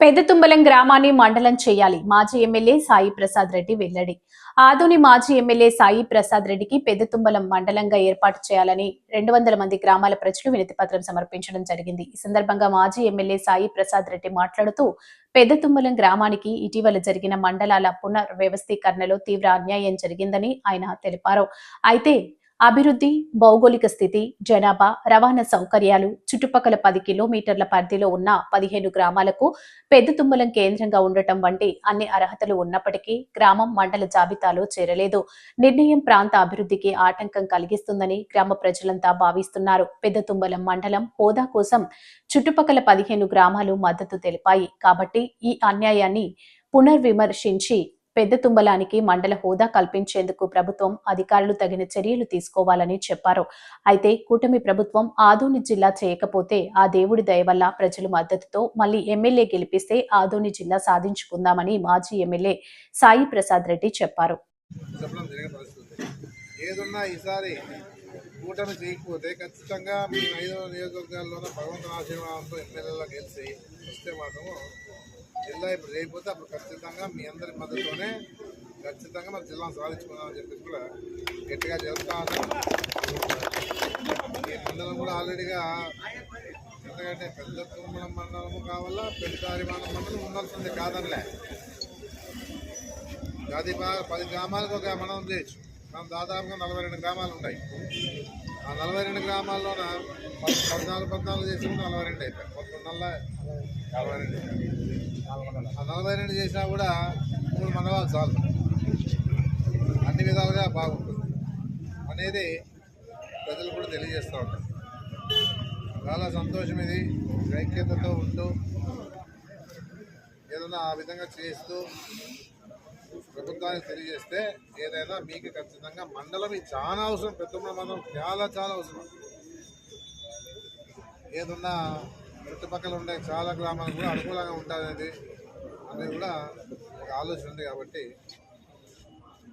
పెద్దతుంబలం గ్రామాన్ని మండలం చేయాలి. మాజీ ఎమ్మెల్యే సాయి ప్రసాద్ రెడ్డి వెల్లడి. ఆదోని మాజీ ఎమ్మెల్యే సాయి ప్రసాద్ రెడ్డికి పెద్దతుంబలం మండలంగా ఏర్పాటు చేయాలని రెండు వందల మంది గ్రామాల ప్రజలు వినతి పత్రం సమర్పించడం జరిగింది. ఈ సందర్భంగా మాజీ ఎమ్మెల్యే సాయి ప్రసాద్ రెడ్డి మాట్లాడుతూ పెద్దతుంబలం గ్రామానికి ఇటీవల జరిగిన మండలాల పునర్వ్యవస్థీకరణలో తీవ్ర అన్యాయం జరిగిందని ఆయన తెలిపారు. అయితే అభివృద్ధి భౌగోళిక స్థితి జనాభా రవాణా సౌకర్యాలు చుట్టుపక్కల పది కిలోమీటర్ల పరిధిలో ఉన్న పదిహేను గ్రామాలకు పెద్ద తుమ్మలం కేంద్రంగా ఉండటం వంటి అన్ని అర్హతలు ఉన్నప్పటికీ గ్రామం మండల జాబితాలో చేరలేదు. నిర్ణయం ప్రాంత అభివృద్ధికి ఆటంకం కలిగిస్తుందని గ్రామ ప్రజలంతా భావిస్తున్నారు. పెద్ద తుమ్మలం మండలం హోదా కోసం చుట్టుపక్కల పదిహేను గ్రామాలు మద్దతు తెలిపాయి. కాబట్టి ఈ అన్యాయాన్ని పునర్విమర్శించి పెద్ద తుంబలానికి మండల హోదా కల్పించేందుకు ప్రభుత్వం అధికారులు తగిన చర్యలు తీసుకోవాలని చెప్పారు. అయితే కూటమి ప్రభుత్వం ఆదోని జిల్లా చేయకపోతే ఆ దేవుడి దయ వల్ల ప్రజల మద్దతుతో మళ్ళీ ఎమ్మెల్యే గెలిపిస్తే ఆదోని జిల్లా సాధించుకుందామని మాజీ ఎమ్మెల్యే సాయి ప్రసాద్ రెడ్డి చెప్పారు. ఏదున్నా ఈసారి కూటమి చేయకపోతే ఖచ్చితంగా మీ ఐదు నియోజకవర్గాల్లోనే భగవంతుని ఆశీర్వాదంతో ఎమ్మెల్యేలో గెలిచి వస్తే మాత్రము జిల్లా ఇప్పుడు చేయకపోతే అప్పుడు ఖచ్చితంగా మీ అందరి మద్దతుతోనే ఖచ్చితంగా మన జిల్లాను సాధించుకుందామని చెప్పేసి కూడా గట్టిగా చెప్తా ఉన్నాం. ఈ మండలం కూడా ఆల్రెడీగా ఎందుకంటే పెద్ద తుమ్మలం మండలము కావాలా పెద్ద అరిమానం మండలం ఉండాల్సింది కాదనిలే. పది పది గ్రామాలకు ఒక మనం చేయొచ్చు. మనం దాదాపుగా నలభై రెండు గ్రామాలు ఉంటాయి. ఆ నలభై రెండు గ్రామాల్లోన పద్నాలుగు పద్నాలుగు చేసి కూడా నలభై రెండు అయిపోయాయి. మొత్తం నలభై రెండు ఆ నలభై రెండు చేసినా కూడా మూడు మండలాలు చాలు. అన్ని విధాలుగా బాగుంటుంది అనేది ప్రజలు కూడా తెలియజేస్తూ ఉంటారు చాలా సంతోషం ఇది. ఐక్యతతో ఉంటూ ఏదైనా ఆ విధంగా చేస్తూ ప్రభుత్వానికి తెలియజేస్తే ఏదైనా మీకు ఖచ్చితంగా మండలం ఇది చాలా అవసరం పెద్ద మండలం చాలా చాలా అవసరం. ఏదున్నా చుట్టుపక్కల ఉండే చాలా గ్రామాలు కూడా అనుకూలంగా ఉంటుంది అనేది కూడా ఒక ఆలోచన ఉంది కాబట్టి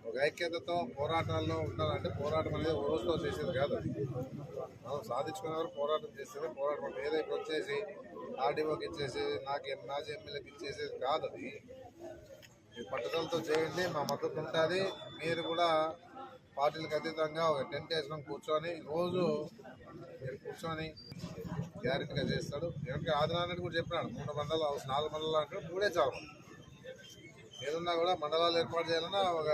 ఒక ఐక్యతతో పోరాటాల్లో ఉండాలంటే పోరాటం అనేది ఒక రోజుతో చేసేది కాదు. మనం మనం సాధించుకునేవారు పోరాటం చేసేది పోరాటం. ఏదైతే వచ్చేసి ఆర్డీఓకి ఇచ్చేసి నాకు ఎం- మాజీ ఎమ్మెల్యేకి ఇచ్చేసేది కాదు అది. మీ పట్టుదలతో చేయండి మా మద్దతు ఉంటుంది. మీరు కూడా పార్టీలకు అతీతంగా ఒక టెంట్ వేసుకొని కూర్చొని రోజు మీరు కూర్చొని గ్యారెంటీగా చేస్తాడు. ఎందుకంటే ఆదినారాయణ కూడా చెప్పినాడు మూడు మండలాలు అవసరం నాలుగు మండలాలు అంటే మూడే చాలు. ఏదన్నా కూడా మండలాలు ఏర్పాటు చేయాలన్నా ఒక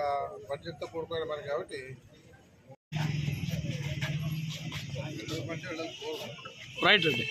బడ్జెట్తో కూడుకునే పని కాబట్టి రైట్ అండి